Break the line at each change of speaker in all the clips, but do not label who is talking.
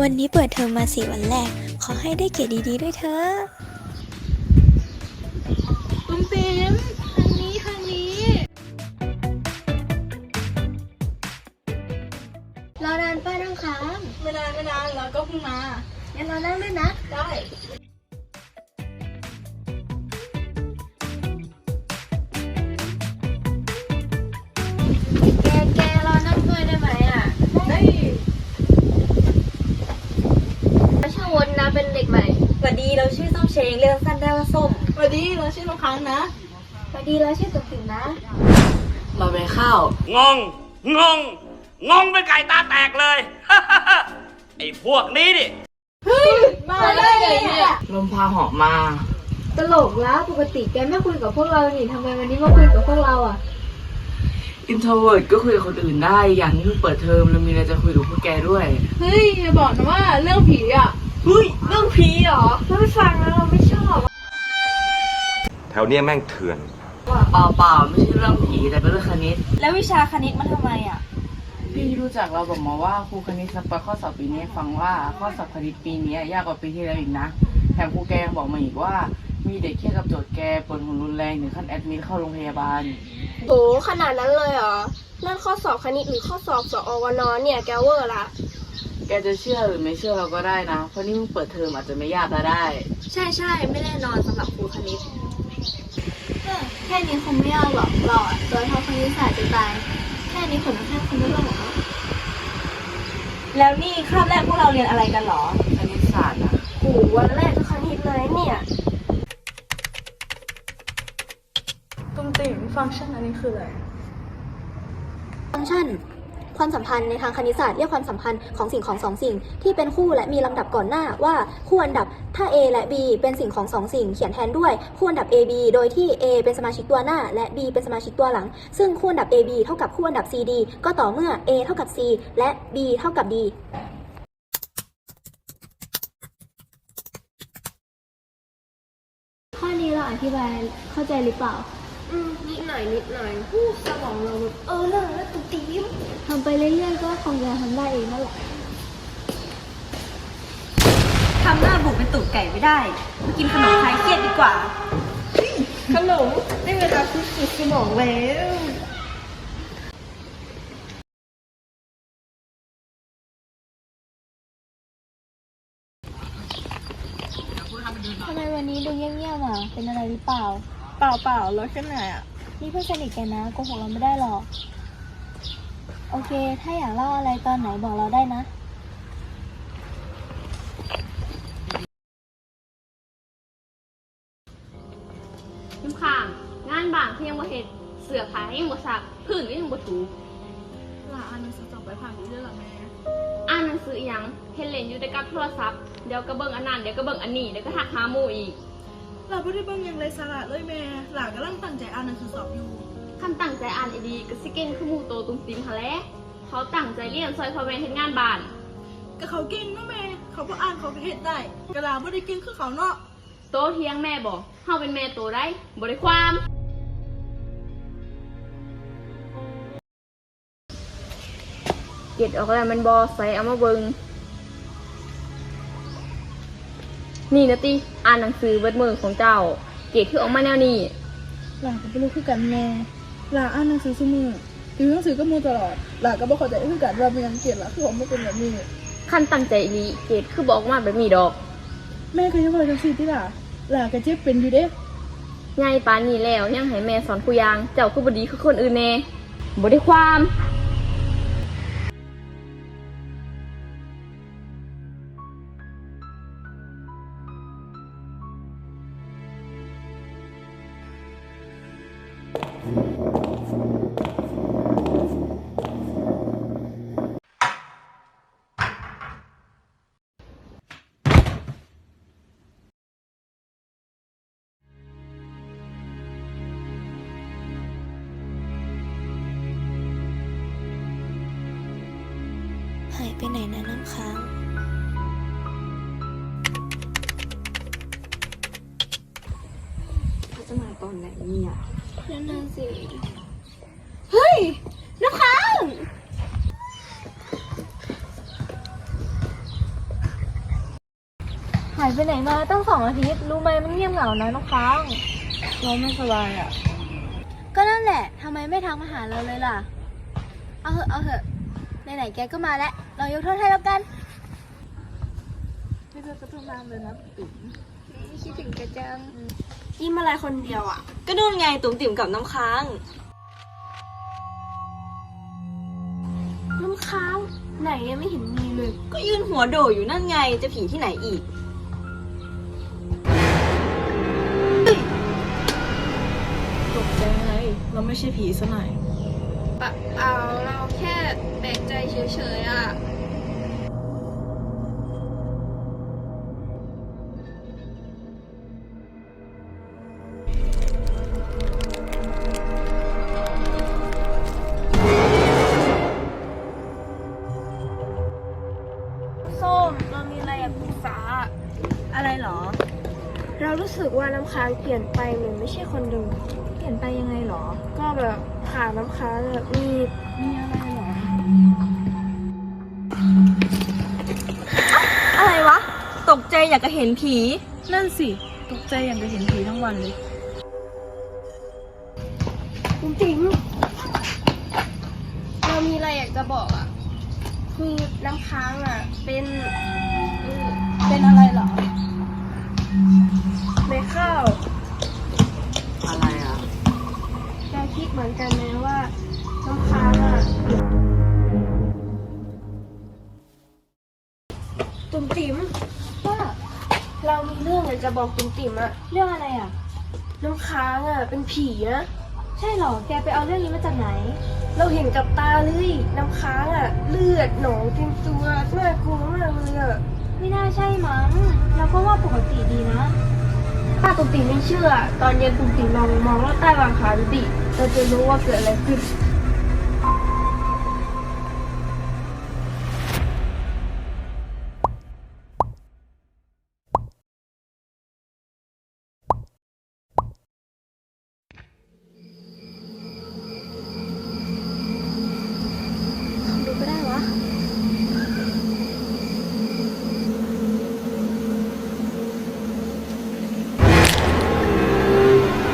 วันนี้เปิดเทอมมาสี่วันแรก ขอให้ได้เกรดดีๆด้วยเถอะ
ตุ้มติ๋มทางนี้ทางนี้
รอนานป้าน้องค้าง
ไม่นานไม่นานเราก็เพิ่งมา
งั้นเรานั่งด้วยนะ
ได้ ดีเราชื่อน้องค้างนะ
สวัสดีเราชื่อตุ๊กติ๋มนะ
เราไปข้าว
งง งง งงเป็นไก่ตาแตกเลย ไอ้พวกนี้ดิ
มาได้ไงเนี่ย
ลมพาเหาะมา
ตลกแล้วปกติแกไม่คุยกับพวกเรานี่ทำไมวันนี้มาคุยกับพวกเราอะ
อินโทรเวิร์ดก็คุยกับคนอื่นได้ อย่างนี้เพิ่งเปิดเทอมเรามีอะไรจะคุยกับพวกแกด้วย
เฮ้ยอย่าบอกนะว่าเรื่องผีอะ
เฮ้ย เรื่องผีเหรอ
เราไม่ฟังแล้วเราไม่ชอบ
แถวเนี้ยแม่งเถื่อน
เปล่าเปล่าๆไม่ใช่เรื่องผีแต่เป็นเรื่องคณิต
แล้ววิชาคณิตมันทำไมอะ
พี่รู้จักเราบอกมาว่าครูคณิตสปอยข้อสอบปีนี้ให้ฟังว่าข้อสอบคณิตปีนี้ยากกว่าปีที่แล้วอีกนะแถมครูแกยังบอกมาอีกว่า มีเด็กเครียดกับโจทย์แกปวดหัวรุนแรงถึงขั้นแอดมิดเข้าโรงพยาบาล
โหขนาดนั้นเลยเหรอ นั่นข้อสอบคณิตหรือข้อสอบสอวนเนี่ย แกเวอร์ละ
แกจะเชื่อหรือไม่เชื่อเราก็ได้นะ เพราะนี่เพิ่งเปิดเทอมอาจจะไม่ยากก็ได้
ใช่ใช่ไม่แน่นอนสำหรับครูคณิต
แค่นี้คงไม่เอาหรอกเราอะตัวเท่าคณิตศาสตร์จะตาย แค่นี้ผมแค่คงไม่ต้องหรอก
แล้วนี่คาบแรกพวกเราเรียนอะไรกันเหรอ
คณิตศาสตร์นะ
โหวันแรกก็คณิตเลยเนี่ย
ตุ้มติ๋มฟังก์ชันอันนี้คืออะไร
ฟังก์ชัน ความสัมพันธ์ในทางคณิตศาสตร์เรียกความสัมพันธ์ของสิ่งของสองสิ่ง ที่เป็นคู่และมีลำดับก่อนหน้าว่าคู่อันดับถ้า A และ B เป็นสิ่งของสองสิ่ง เขียนแทนด้วยคู่อันดับ A B โดยที่ A เป็นสมาชิกตัวหน้า และ B เป็นสมาชิกตัวหลัง ซึ่งคู่อันดับ A B เท่ากับคู่อันดับ C D ก็ต่อเมื่อ A เท่ากับ C และ B เท่ากับ D
ข้อนี้เราอธิบายเข้าใจหรือเปล่า
อืมนิดหน่อยนิดหน่อยผู้สมองเราแบบเออเรื่องแล้วตุ้มติ๋ม
ทำไปเรื่อยๆก็คงจะทำได้เองนั่นแหละ
ทำหน้าบุกเป็นตูดไก่ไม่ได้มากินขนมคลายเครียดดีกว่า
ขนมได้เวลาคุยสุดสมองแล้ว
ทำไมวันนี้ดูเงียบๆอะ เป็นอะไรหรือเปล่า
เปล่าเปล่าๆแล้วแค่ไหนอะ
นี่เพื่อนสนิทกันนะโกหกเราไม่ได้หรอก โอเค ถ้าอยากเล่าอะไรตอนไหนบอกเราได้นะ
ยิ้มข้างงานบางที่ยังบ่เฮ็ดเสื้อผ้ายังบ่ซักพื้นก็ยังบ่ถู
ลาอ่านหนังสือจบไปผ่านนี้ด้วยเหรอแม่
อ่านหนังสืออีหยังเฮ็ดเล่นอยู่แต่กับโทรศัพท์เดี๋ยวก็เบิ่งอันนั้นเดี๋ยวก็เบิ่งอันนี้เดี๋ยวก็ทักหาหมู่อีก
เราไม่ได้เบิ่งยังไรสาระเลยแม่หลานกำลังตั้งใจอ่านหนังสือสอบอยู่
คันตั้งใจอ่านอีดีก็สิเก่งคือหมู่โตตุ้มติมหั่นแหละเขาตั้งใจเรียนซอยพ่อแม่เฮ็ดงานบ้าน
ก็เขาเก่งเนาะแม่ เขาก็อ่านเขาก็เฮ็ดได้กระลาไม่ได้เก่งคือเขาเนาะ
โตเทียงแม่บอกเฮาเป็นแม่โตได้บ่ได้ความ เก็ดออกแล้วมันบอใส่เอามาเบิง นี่นะติอ่านหนังสือเบิดมือของเจ้า เกรดคือออกมาแนวนี้
หลานก็ไม่รู้คือกันแม่หลานอ่านหนังสือสมือถือหนังสือก็มูตลอดหลานก็บอกเข้าใจคือกันว่าเป็นยังเกลียดละคือผมไม่เป็นแบบนี้
ขั้นตั้งใจอีหลีเกรดคือบอกมาแบบนี้ดอก
แม่ก็ยังบอกจังซี่ที่ล่ะหลานก็เจ็บเป็นอยู่เด้
ไงปานนี้แล้วยังให้แม่สอนคุยาง เจ้าคือบดีคือคนอื่นแน่บ่ได้ความ
ค้าง
เขาจะมาตอนไหนเนี่ย
นั่นน่ะสิ
เฮ้ย น้ำค้างา
ยไปไหนมาตั้งสองอาทิตย์ รู้ไหมมันเงียบเหงานะน้องค้าง
เราไม่สบายอะ
ก็นั่นแหละทำไมไม่ทักมาหาเราเลยล่ะ เอาเหอะ เอาเหอะไหนๆแกก็มาแล้ว เรายกโทษให้แล้วกัน
ไม่เจอกันตั้งนานเลยนะติ๋ม
คิดถึงแกจัง
ยิ้มอะไรคนเดียวอะ
ก็นู่นไงตุ่มติ่มกับน้ำค้าง
น้ำค้างไหนยังไม่เห็นมีเลย
ก็ยืนหัวโดดอยู่นั่นไงจะผีที่ไหนอีก
ตกใจไงเราไม่ใช่ผีซะหน่อย
เปล่าเราแค่ เรามีอะไรอยากปรึกษา
อะไรเหรอ
เรารู้สึกว่าน้ำค้างเปลี่ยนไปเหมือนไม่ใช่คนเดิม
เปลี่ยนไปยังไงเหรอ
ก็แบบขาน้ำค้างแบบมี
มีอะไรเหรอ
อะไรวะ ตกใจอยากจะเห็นผี
นั่นสิ ตกใจอย่างจะเห็นผีทั้งวันเลย
จริงๆเรามีอะไรอยากจะบอกอะ คือน้ำค้างอะ เป็นเออ
เป็นอะไรเหรอ
ในข้าว
อะไรอะ
แกคิดเหมือนกันไหมว่าน้ำค้างอะตุ่มติ๋มว่าเรามีเรื่องอยากจะบอกตุ่มติ๋มอะ
เรื่องอะไรอะ
น้ำค้างอะ เป็นผีนะ
ใช่เหรอ แกไปเอาเรื่องนี้มาจากไหน
เราเห็นกับตาเลย น้ำค้างอะเลือดหนองเต็มตัวน่ากลัวมากเลยอะ
ไม่น่าใช่มั้งเราก็ว่าปกติดีนะ
ถ้าตุ่มติ๋มไม่เชื่อ ตอนเย็นตุ่มติ๋มลองมองว่าใต้วางขาดูดิเราจะรู้ว่าเกิดอะไรขึ้น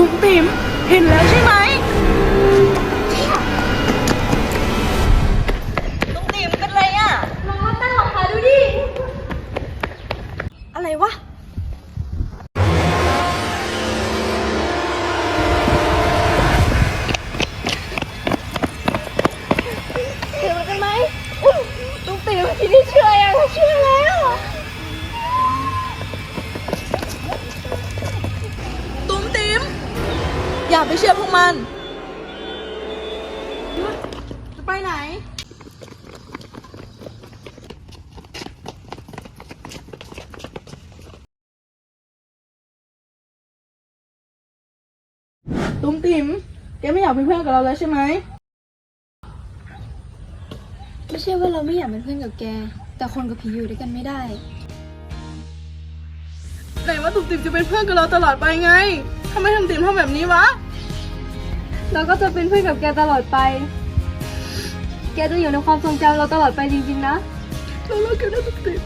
ตุ้มติ๋มเห็นแล้วใช่ไหม ตุ้มติ๋มแกไม่อยากเป็นเพื่อนกับเราแล้วใช่ไหม
ไม่ใช่ว่าเราไม่อยากเป็นเพื่อนกับแก แต่คนกับผีอยู่ด้วยกันไม่ได้
ไหนว่าตุ้มติ๋มจะเป็นเพื่อนกับเราตลอดไปไงทำไมตุ้มติ๋มทำแบบนี้วะ
เราก็จะเป็นเพื่อนกับแกตลอดไป แกจะอยู่ในความทรงจำเราตลอดไปจริงๆนะ
เราเลิกกันนะตุ้มติ๋ม